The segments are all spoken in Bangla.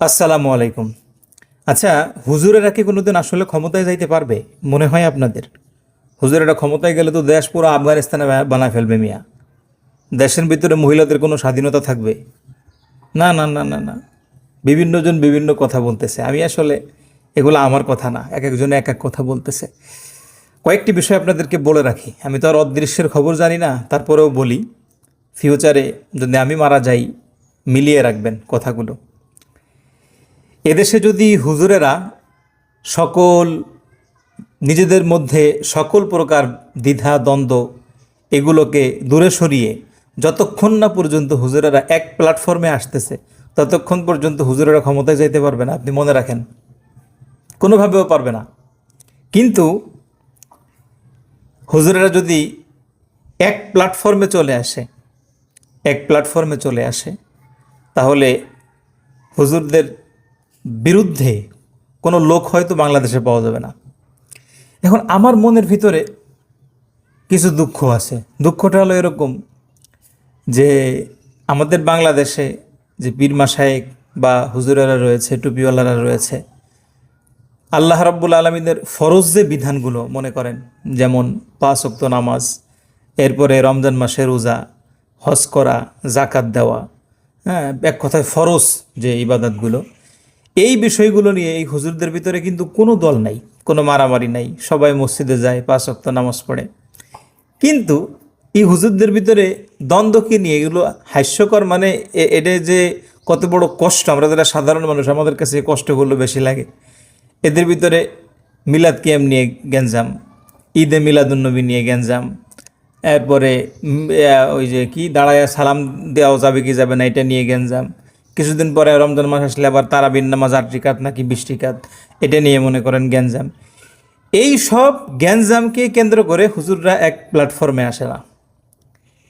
আসসালামু আলাইকুম। আচ্ছা হুজুরেরা কি কোনোদিন আসলে ক্ষমতায় যাইতে পারবে? মনে হয় আপনাদের। হুজুরেরা ক্ষমতায় গেলে তো দেশ পুরো আফগানিস্তানে বানায় ফেলবে মিয়া। দেশের ভিতরে মহিলাদের কোনো স্বাধীনতা থাকবে? না না না না না। বিভিন্নজন বিভিন্ন কথা বলতেছে। আমি আসলে এগুলো আমার কথা না। এক একজনে এক এক কথা বলতেছে। কয়েকটি বিষয় আপনাদেরকে বলে রাখি। আমি তো আর অদৃশ্যের খবর জানি না। তারপরেও বলি, ফিউচারে যদি আমি মারা যাই, মিলিয়ে রাখবেন কথাগুলো। এদেশে যদি হুজুরেরা সকল নিজেদের মধ্যে সকল প্রকার দ্বিধা, দ্বন্দ্ব এগুলোকে দূরে সরিয়ে যতক্ষণ না পর্যন্ত হুজুরেরা এক প্ল্যাটফর্মে আসতেছে, ততক্ষণ পর্যন্ত হুজুরেরা ক্ষমতায় যাইতে পারবে না। আপনি মনে রাখেন? কোনোভাবেও পারবে না। কিন্তু হুজুরেরা যদি এক প্ল্যাটফর্মে চলে আসে, এক প্ল্যাটফর্মে চলে আসে, তাহলে হুজুরদের বিরুদ্ধে কোনো লোক হয়তো বাংলাদেশে পাওয়া যাবে না। এখন আমার মনের ভিতরে কিছু দুঃখ আছে। দুঃখটা হলো এরকম যে আমাদের বাংলাদেশে যে পীর মাসায়েক বা হুজুরেরা রয়েছে, টুপিওয়ালারা রয়েছে, আল্লাহ রাব্বুল আলমিনের ফরজ যে বিধানগুলো মনে করেন, যেমন পাঁচ ওয়াক্ত নামাজ, এরপরে রমজান মাসে রোজা, হজ করা জাকাত দেওয়া হ্যাঁ এক কথায় ফরজ যে ইবাদতগুলো। এই বিষয়গুলো নিয়ে এই হুজুরদের ভিতরে কিন্তু কোনো দল নাই, কোনো মারামারি নাই, সবাই মসজিদে যায়, পাঁচ ওয়াক্ত নামাজ পড়ে। কিন্তু এই হুজুরদের ভিতরে দ্বন্দ্বকে নিয়ে? এগুলো হাস্যকর মানে এটা যে কত বড় কষ্ট, আমরা যারা সাধারণ মানুষ, আমাদের কাছে কষ্টগুলো বেশি লাগে। এদের ভিতরে মিলাদ কিয়াম নিয়ে গ্যাঞ্জাম, ঈদে মিলাদুন্নবী নিয়ে গ্যাঞ্জাম, এরপরে ওই যে কি, দাঁড়ায় সালাম দেওয়া যাবে কি যাবে না, এটা নিয়ে গ্যাঞ্জাম। কিছুদিন পরে রমজান মাস আসলে আবার তারাবিন নামাজ আট রিকাত নাকি বিশ রিকাত এটা নিয়ে মনে করেন গ্যাঞ্জাম। এই সব গ্যাঞ্জামকে কেন্দ্র করে হুজুররা এক প্ল্যাটফর্মে আসে না।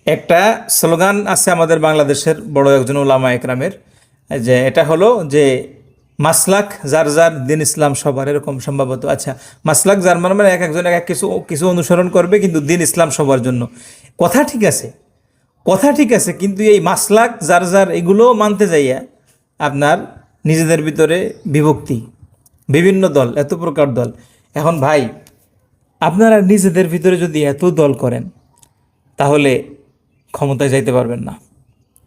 একটা স্লোগান আছে আমাদের বাংলাদেশের বড় একজন ওলামা একরামের, যে এটা হলো যে, মাসলাক যার যার দিন ইসলাম সবার, এরকম সম্ভবত। আচ্ছা মাসলাক যার মানে মানে এক একজন এক এক কিছু কিছু অনুসরণ করবে কিন্তু দিন ইসলাম সবার জন্য। কথা ঠিক আছে কথা ঠিক আছে, কিন্তু এই মাসলাক, যার যার এগুলো মানতে যাইয়া আপনার নিজেদের ভিতরে বিভক্তি, বিভিন্ন দল, এত প্রকার দল। এখন ভাই, আপনারা নিজেদের ভিতরে যদি এত দল করেন, তাহলে ক্ষমতায় যাইতে পারবেন না।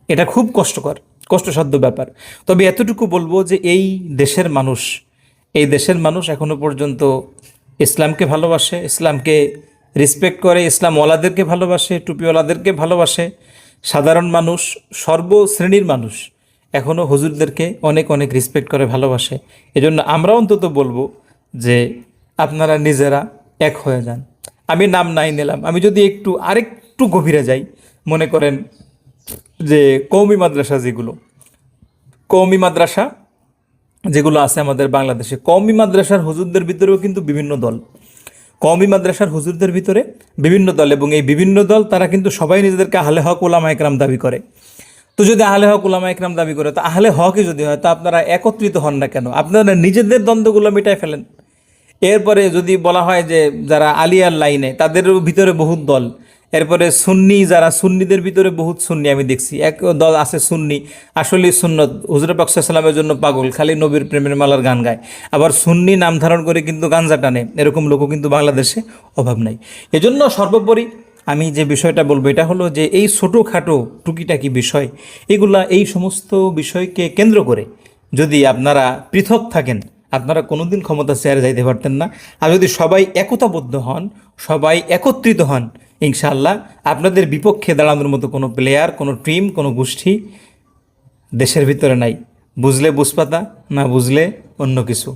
এটা খুব কষ্টকর, কষ্টসাধ্য ব্যাপার। তবে এতটুকু বলব যে এই দেশের মানুষ, এই দেশের মানুষ এখনও পর্যন্ত ইসলামকে ভালোবাসে, ইসলামকে রেসপেক্ট করে ইসলাম ওয়ালাদেরকে ভালোবাসে টুপিওয়ালাদেরকে ভালোবাসে, সাধারণ মানুষ সর্বশ্রেণীর মানুষ এখনও হুজুরদেরকে অনেক অনেক রেসপেক্ট করে, ভালোবাসে। এজন্য আমরা অন্তত বলব যে আপনারা নিজেরা এক হয়ে যান। আমি নাম নাই নিলাম। আমি যদি একটু আরেকটু গভীরে যাই, মনে করেন যে কৌমি মাদ্রাসা যেগুলো কৌমি মাদ্রাসা যেগুলো আছে আমাদের বাংলাদেশে কৌমি মাদ্রাসার হুজুরদের ভিতরেও কিন্তু বিভিন্ন দল। কৌমি মাদ্রাসার হুজুরদের ভিতরে বিভিন্ন দল এবং এই বিভিন্ন দল তারা কিন্তু সবাই নিজেদেরকে আহলে হক ওলামা একরাম দাবি করে। তো যদি আহলে হক ওলামা একরাম দাবি করে, তো আহলে হকই যদি হয়, তো আপনারা একত্রিত হন না কেন? আপনারা নিজেদের দ্বন্দ্বগুলো মিটাই ফেলেন। এরপরে যদি বলা হয় যে যারা আলিয়ার লাইনে, তাদের ভিতরে বহু দল। এরপরে সুন্নি, যারা সুন্নিদের ভিতরে বহুত সুন্নি আমি দেখছি। এক দল আছে সুন্নি, আসলে সুন্নত। হুজুর পাকসাল্লামের জন্য পাগল, খালি নবীর প্রেমের মালার গান গায়। আবার সুন্নি নাম ধারণ করে কিন্তু গাঞ্জা টানে। এরকম লোকও কিন্তু বাংলাদেশে অভাব নাই। এজন্য সর্বোপরি আমি যে বিষয়টা বলব, এটা হলো যে এই ছোটোখাটো টুকিটাকি বিষয়, এগুলা এই সমস্ত বিষয়কে কেন্দ্র করে যদি আপনারা পৃথক থাকেন, আপনারা কোনোদিন ক্ষমতা চেয়ারে যাইতে পারতেন না। আর যদি সবাই একতাবদ্ধ হন, সবাই একত্রিত হন ইনশাআল্লাহ আপনাদের বিপক্ষে দাঁড়ানোর মতো কোনো প্লেয়ার কোনো টিম কোনো গোষ্ঠী দেশের ভিতরে নাই। বুঝলে বুঝপাতা, না বুঝলে অন্য কিছু।